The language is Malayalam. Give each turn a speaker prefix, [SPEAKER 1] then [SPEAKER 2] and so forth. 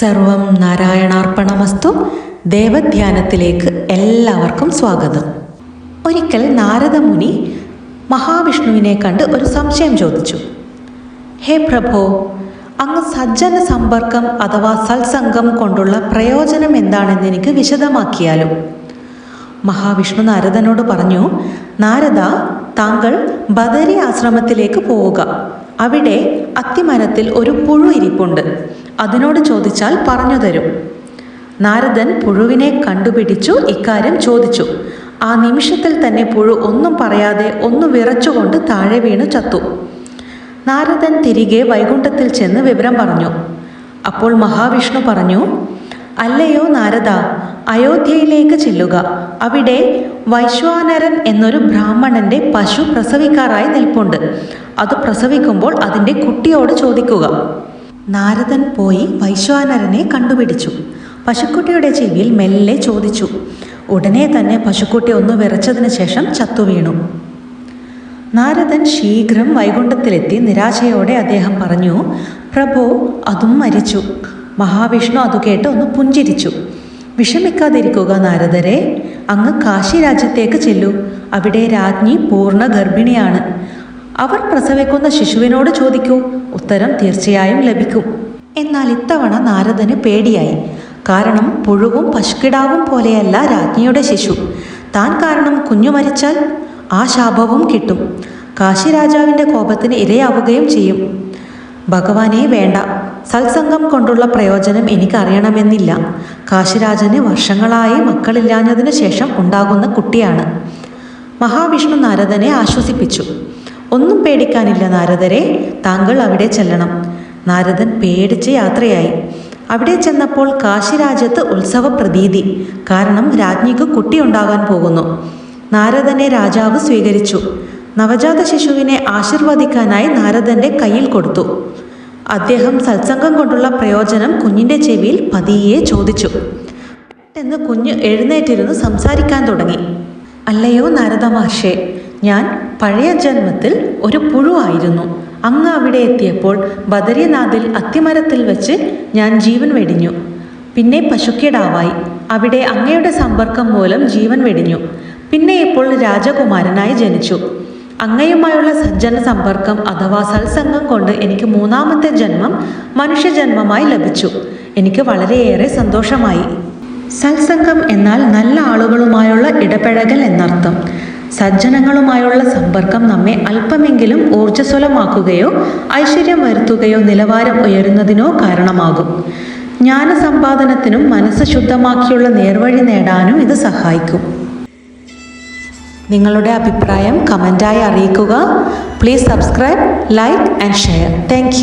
[SPEAKER 1] സർവം നാരായണാർപ്പണമസ്തു ദേവധ്യാനത്തിലേക്ക് എല്ലാവർക്കും സ്വാഗതം. ഒരിക്കൽ നാരദമുനി മഹാവിഷ്ണുവിനെ കണ്ട് ഒരു സംശയം ചോദിച്ചു. ഹേ പ്രഭോ അങ്ങ് സജ്ജന സമ്പർക്കം അഥവാ സത്സംഗം കൊണ്ടുള്ള പ്രയോജനം എന്താണെന്ന് എനിക്ക് വിശദമാക്കിയാലും. മഹാവിഷ്ണു നാരദനോട് പറഞ്ഞു നാരദ താങ്കൾ ബദരി ആശ്രമത്തിലേക്ക് പോവുക. അവിടെ അത്തിമരത്തിൽ ഒരു പുഴു ഇരിപ്പുണ്ട്. അതിനോട് ചോദിച്ചാൽ പറഞ്ഞു തരും. നാരദൻ പുഴുവിനെ കണ്ടുപിടിച്ചു ഇക്കാര്യം ചോദിച്ചു. ആ നിമിഷത്തിൽ തന്നെ പുഴു ഒന്നും പറയാതെ ഒന്ന് വിറച്ചുകൊണ്ട് താഴെ വീണു ചത്തു. നാരദൻ തിരികെ വൈകുണ്ഠത്തിൽ ചെന്ന് വിവരം പറഞ്ഞു. അപ്പോൾ മഹാവിഷ്ണു പറഞ്ഞു അല്ലയോ നാരദ അയോധ്യയിലേക്ക് ചെല്ലുക. അവിടെ വൈശ്വാനരൻ എന്നൊരു ബ്രാഹ്മണന്റെ പശു പ്രസവിക്കാറായി നിൽപ്പുണ്ട്. അത് പ്രസവിക്കുമ്പോൾ അതിന്റെ കുട്ടിയോട് ചോദിക്കുക. നാരദൻ പോയി വൈശ്വാനരനെ കണ്ടുപിടിച്ചു. പശുക്കുട്ടിയുടെ ചെവിയിൽ മെല്ലെ ചോദിച്ചു ഉടനെ തന്നെ പശുക്കുട്ടി ഒന്ന് വിറച്ചതിന് ശേഷം ചത്തുവീണു നാരദൻ ശീഘ്രം വൈകുണ്ഠത്തിലെത്തി നിരാശയോടെ അദ്ദേഹം പറഞ്ഞു പ്രഭു അതും മരിച്ചു. മഹാവിഷ്ണു അത് കേട്ട് ഒന്ന് പുഞ്ചിരിച്ചു. വിഷമിക്കാതിരിക്കുക നാരദരെ. അങ്ങ് കാശി രാജ്യത്തേക്ക് ചെല്ലൂ. അവിടെ രാജ്ഞി പൂർണ ഗർഭിണിയാണ് അവർ പ്രസവിക്കുന്ന ശിശുവിനോട് ചോദിക്കൂ. ഉത്തരം തീർച്ചയായും ലഭിക്കും. എന്നാൽ ഇത്തവണ നാരദന് പേടിയായി. കാരണം പുഴുവും പശുക്കിടാവും പോലെയല്ല രാജ്ഞിയുടെ ശിശു. താൻ കാരണം കുഞ്ഞു മരിച്ചാൽ ആ ശാപവും കിട്ടും. കാശി രാജാവിന്റെ കോപത്തിന് ഇരയാവുകയും ചെയ്യും. ഭഗവാനെ വേണ്ട. സത്സംഗം കൊണ്ടുള്ള പ്രയോജനം എനിക്കറിയണമെന്നില്ല. കാശിരാജന് വർഷങ്ങളായി മക്കളില്ലാഞ്ഞതിനു ശേഷം ഉണ്ടാകുന്ന കുട്ടിയാണ്. മഹാവിഷ്ണു നാരദനെ ആശ്വസിപ്പിച്ചു. ഒന്നും പേടിക്കാനില്ല നാരദരെ. താങ്കൾ അവിടെ ചെല്ലണം. നാരദൻ പേടിച്ച് യാത്രയായി. അവിടെ ചെന്നപ്പോൾ കാശിരാജ്യത്ത് ഉത്സവ പ്രതീതി കാരണം രാജ്ഞിക്ക് കുട്ടിയുണ്ടാകാൻ പോകുന്നു. നാരദനെ രാജാവ് സ്വീകരിച്ചു. നവജാത ശിശുവിനെ ആശീർവദിക്കാനായി നാരദന്റെ കയ്യിൽ കൊടുത്തു. അദ്ദേഹം സത്സംഗം കൊണ്ടുള്ള പ്രയോജനം കുഞ്ഞിന്റെ ചെവിയിൽ പതിയെ ചോദിച്ചു. പെട്ടെന്ന് കുഞ്ഞ് എഴുന്നേറ്റിരുന്ന് സംസാരിക്കാൻ തുടങ്ങി. അല്ലയോ നാരദ മഹർഷേ ഞാൻ പഴയ ജന്മത്തിൽ ഒരു പുഴുവായിരുന്നു അങ്ങ് അവിടെ എത്തിയപ്പോൾ ബദരിനാഥിൽ അത്തിമരത്തിൽ വെച്ച് ഞാൻ ജീവൻ വെടിഞ്ഞു. പിന്നെ പശുക്കിടാവായി അവിടെ അങ്ങയുടെ സമ്പർക്കം മൂലം ജീവൻ വെടിഞ്ഞു. പിന്നെ ഇപ്പോൾ രാജകുമാരനായി ജനിച്ചു. അങ്ങയുമായുള്ള സജ്ജന സമ്പർക്കം അഥവാ സത്സംഗം കൊണ്ട് എനിക്ക് മൂന്നാമത്തെ ജന്മം മനുഷ്യജന്മമായി ലഭിച്ചു. എനിക്ക് വളരെയേറെ സന്തോഷമായി. സത്സംഗം എന്നാൽ നല്ല ആളുകളുമായുള്ള ഇടപഴകൽ എന്നർത്ഥം. സജ്ജനങ്ങളുമായുള്ള സമ്പർക്കം നമ്മെ അല്പമെങ്കിലും ഊർജസ്വലമാക്കുകയോ ഐശ്വര്യം വരുത്തുകയോ നിലവാരം ഉയരുന്നതിനോ കാരണമാകും. ജ്ഞാനസമ്പാദനത്തിനും മനസ്സ് ശുദ്ധമാക്കിയുള്ള നേർവഴി നേടാനും ഇത് സഹായിക്കും. നിങ്ങളുടെ അഭിപ്രായം കമന്റായി അറിയിക്കുക. Please subscribe like and share. Thank